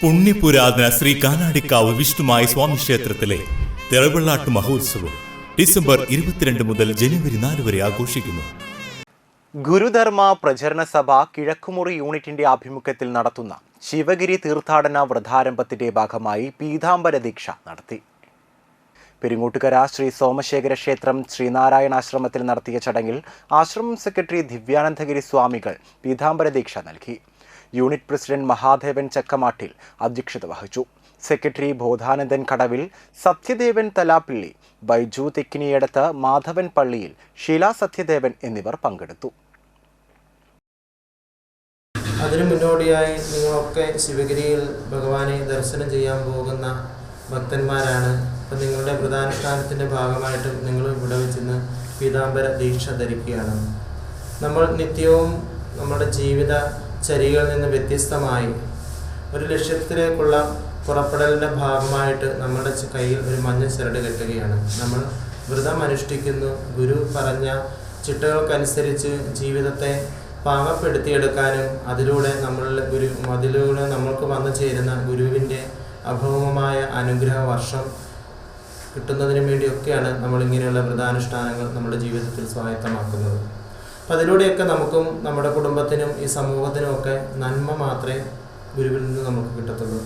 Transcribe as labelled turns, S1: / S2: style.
S1: പുണ്യപുരാതന ശ്രീ കാനാടിക്കാവ് വിഷ്ണുമായ സ്വാമി ക്ഷേത്രത്തിലെ തിറവെള്ളാട്ട് മഹോത്സവം ഡിസംബർ ഇരുപത്തിരണ്ട് മുതൽ ജനുവരി നാല് വരെ ആഘോഷിക്കുന്നു.
S2: ഗുരുധർമ്മ പ്രചരണ സഭ കിഴക്കുമുറി യൂണിറ്റിന്റെ ആഭിമുഖ്യത്തിൽ നടത്തുന്ന ശിവഗിരി തീർത്ഥാടന വ്രതാരംഭത്തിന്റെ ഭാഗമായി പീതാംബര ദീക്ഷ നടത്തി. പെരിങ്ങോട്ടുകര ശ്രീ സോമശേഖര ക്ഷേത്രം ശ്രീനാരായണാശ്രമത്തിൽ നടത്തിയ ചടങ്ങിൽ ആശ്രമം സെക്രട്ടറി ദിവ്യാനന്ദഗിരി സ്വാമികൾ പീതാംബര ദീക്ഷ നൽകി. യൂണിറ്റ് പ്രസിഡന്റ് മഹാദേവൻ ചക്കമാട്ടിൽ അധ്യക്ഷത വഹിച്ചു. സെക്രട്ടറി ബോധാനന്ദൻ കടവിൽ സത്യദേവൻ തലാപ്പിള്ളി ബൈജു തെക്കിനിയടത്ത് മാധവൻ പള്ളിയിൽ ഷീല സത്യദേവൻ എന്നിവർ പങ്കെടുത്തു.
S3: അതിനു മുന്നോടിയായി നിങ്ങളൊക്കെ ശിവഗിരിയിൽ ഭഗവാനെ ദർശനം ചെയ്യാൻ പോകുന്ന ഭക്തന്മാരാണ്. അപ്പം നിങ്ങളുടെ പ്രധാനസ്ഥാനത്തിന്റെ ഭാഗമായിട്ട് നിങ്ങൾ ഇവിടെ വെച്ചിന്ന് പീതാംബര ദീക്ഷ ധരിക്കുകയാണ്. നമ്മൾ നിത്യവും നമ്മുടെ ജീവിത ചരികളിൽ നിന്ന് വ്യത്യസ്തമായി ഒരു ലക്ഷ്യത്തിലേക്കുള്ള പുറപ്പെടലിന്റെ ഭാഗമായിട്ട് നമ്മുടെ കയ്യിൽ ഒരു മഞ്ഞ ചരട് കെട്ടുകയാണ്. നമ്മൾ വ്രതം അനുഷ്ഠിക്കുന്നു. ഗുരു പറഞ്ഞ ചിട്ടകൾക്കനുസരിച്ച് ജീവിതത്തെ പാകപ്പെടുത്തിയെടുക്കാനും അതിലൂടെ നമ്മളുടെ ഗുരു അതിലൂടെ നമ്മൾക്ക് വന്നു ചേരുന്ന ഗുരുവിന്റെ അഭൗമമായ അനുഗ്രഹ വർഷം കിട്ടുന്നതിന് വേണ്ടിയൊക്കെയാണ് നമ്മൾ ഇങ്ങനെയുള്ള വ്രതാനുഷ്ഠാനങ്ങൾ നമ്മുടെ ജീവിതത്തിൽ സ്വായത്തമാക്കുന്നത്. അപ്പം അതിലൂടെയൊക്കെ നമുക്കും നമ്മുടെ കുടുംബത്തിനും ഈ സമൂഹത്തിനും ഒക്കെ നന്മ മാത്രമേ ഗുരുവിൽ നിന്ന് നമുക്ക് കിട്ടത്തുള്ളൂ.